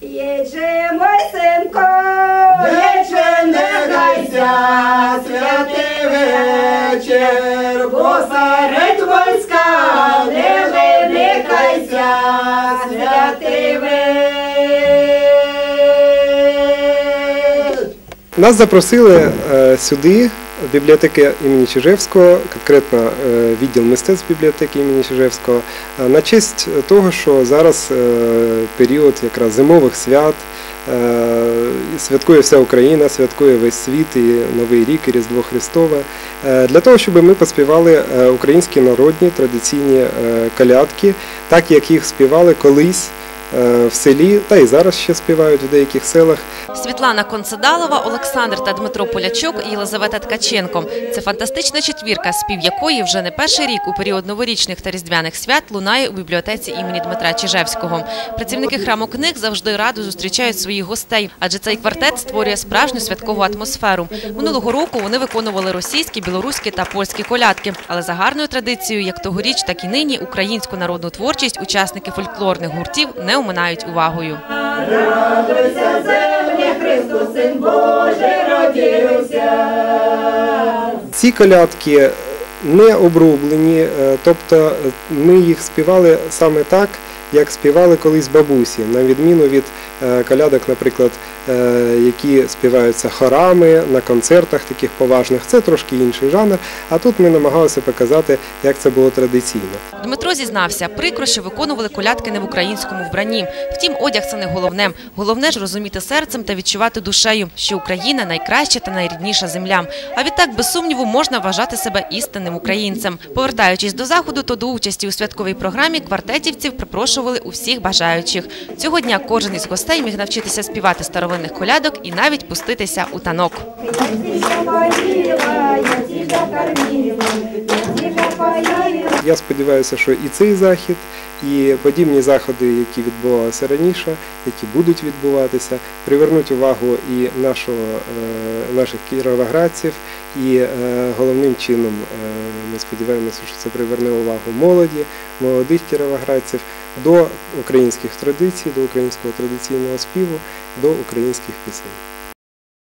Єдже мой синко, Вече не гайся, святий вечір, бо серед войська не виникайся, святий вечір. Нас запросили е, сюди, в бібліотеки імені Чижевського, конкретно е, відділ мистецтв бібліотеки імені Чижевського, на честь того, що зараз е, період якраз зимових свят, е, святкує вся Україна, святкує весь світ і Новий рік, і Різдво Христове. Для того, щоб ми поспівали українські народні традиційні колядки, так як їх співали колись в селі, та і зараз ще співають в деяких селах. Світлана Концедалова, Олександр та Дмитро Полячук і Єлизавета Ткаченко. Це фантастична четвірка, спів якої вже не перший рік у період новорічних та різдвяних свят лунає у бібліотеці імені Дмитра Чижевського. Працівники храму книг завжди радо зустрічають своїх гостей, адже цей квартет створює справжню святкову атмосферу. Минулого року вони виконували російські, білоруські та польські колядки. Але за гарною традицією, як тогоріч, так і нині, українську народну творчість учасники фольклорних гуртів не оминають увагою. радуйся, землі, Христос, Син Божий, родився. Ці колядки не обрублені, е, тобто е, ми їх співали саме так, як співали колись бабусі, на відміну від е, колядок, наприклад, які співаються хорами на концертах таких поважних. Це трошки інший жанр. А тут ми намагалися показати, як це було традиційно. Дмитро зізнався, прикро, що виконували колядки не в українському вбранні. Втім, одяг це не головне. Головне ж розуміти серцем та відчувати душею, що Україна найкраща та найрідніша земля. А відтак, без сумніву, можна вважати себе істинним українцем. Повертаючись до заходу, то до участі у святковій програмі квартетівців припрошували усіх бажаючих. Цього дня кожен із гостей міг навчитися співати старовинних колядок і навіть пуститися у танок. Я сподіваюся, що і цей захід, і подібні заходи, які відбувалися раніше, які будуть відбуватися, привернуть увагу і нашого, е, наших кіровоградців, і е, головним чином е, ми сподіваємося, що це приверне увагу молоді, молодих кіровоградців до українських традицій, до українського традиційного співу, до українських пісень.